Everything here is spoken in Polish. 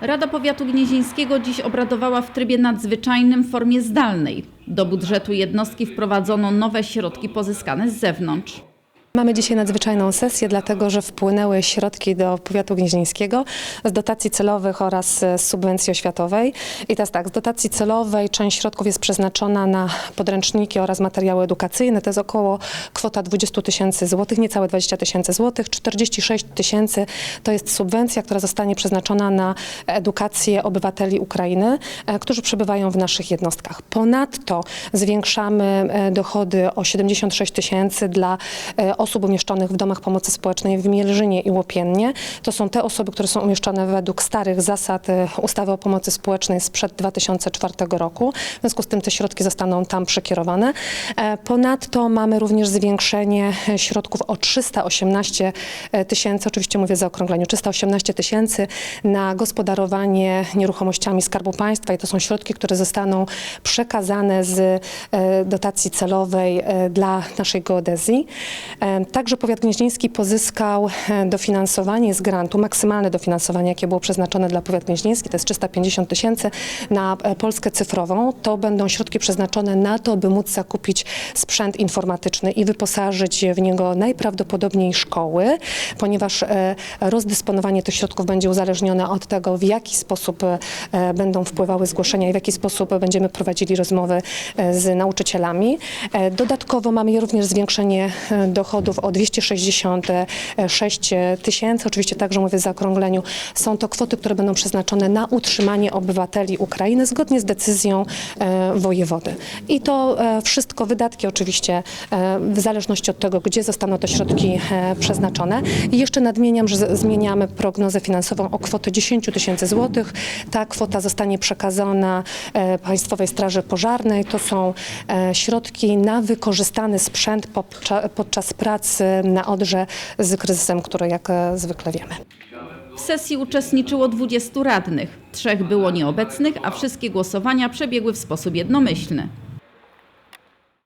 Rada Powiatu Gnieźnieńskiego dziś obradowała w trybie nadzwyczajnym w formie zdalnej. Do budżetu jednostki wprowadzono nowe środki pozyskane z zewnątrz. Mamy dzisiaj nadzwyczajną sesję, dlatego że wpłynęły środki do powiatu gnieźnieńskiego z dotacji celowych oraz z subwencji oświatowej. I teraz tak, z dotacji celowej część środków jest przeznaczona na podręczniki oraz materiały edukacyjne. To jest około kwota 20 tysięcy złotych, niecałe 20 tysięcy złotych. 46 tysięcy to jest subwencja, która zostanie przeznaczona na edukację obywateli Ukrainy, e, którzy przebywają w naszych jednostkach. Ponadto zwiększamy e, dochody o 76 tysięcy dla e, osób umieszczonych w domach pomocy społecznej w Mielżynie i Łopiennie. To są te osoby, które są umieszczone według starych zasad e, ustawy o pomocy społecznej sprzed 2004 roku. W związku z tym te środki zostaną tam przekierowane. E, Ponadto mamy również zwiększenie e, środków o 318 tysięcy, oczywiście mówię zaokrągleniu, 318 tysięcy na gospodarowanie nieruchomościami Skarbu Państwa i to są środki, które zostaną przekazane z dotacji celowej dla naszej geodezji. Także powiat gnieźnieński pozyskał e, dofinansowanie z grantu, maksymalne dofinansowanie, jakie było przeznaczone dla powiat gnieźnieński, to jest 350 tysięcy na e, Polskę cyfrową. To będą środki przeznaczone na to, by móc zakupić sprzęt informatyczny i wyposażyć w niego najprawdopodobniej szkoły, ponieważ e, rozdysponowanie tych środków będzie uzależnione od tego, w jaki sposób będą wpływały zgłoszenia i w jaki sposób będziemy prowadzili rozmowy z nauczycielami. Dodatkowo mamy również zwiększenie e, dochodów o 266 tysięcy. Oczywiście także mówię w zaokrągleniu. Są to kwoty, które będą przeznaczone na utrzymanie obywateli Ukrainy zgodnie z decyzją e, wojewody. I to e, wszystko, wydatki oczywiście e, w zależności od tego, gdzie zostaną te środki przeznaczone. I jeszcze nadmieniam, że zmieniamy prognozę finansową o kwotę 10 tysięcy złotych. Ta kwota zostanie przekazana Państwowej Straży Pożarnej. To są środki na wykorzystany sprzęt podczas, podczas pracy na Odrze z kryzysem, który jak e, zwykle wiemy. W sesji uczestniczyło 20 radnych. Trzech było nieobecnych, a wszystkie głosowania przebiegły w sposób jednomyślny.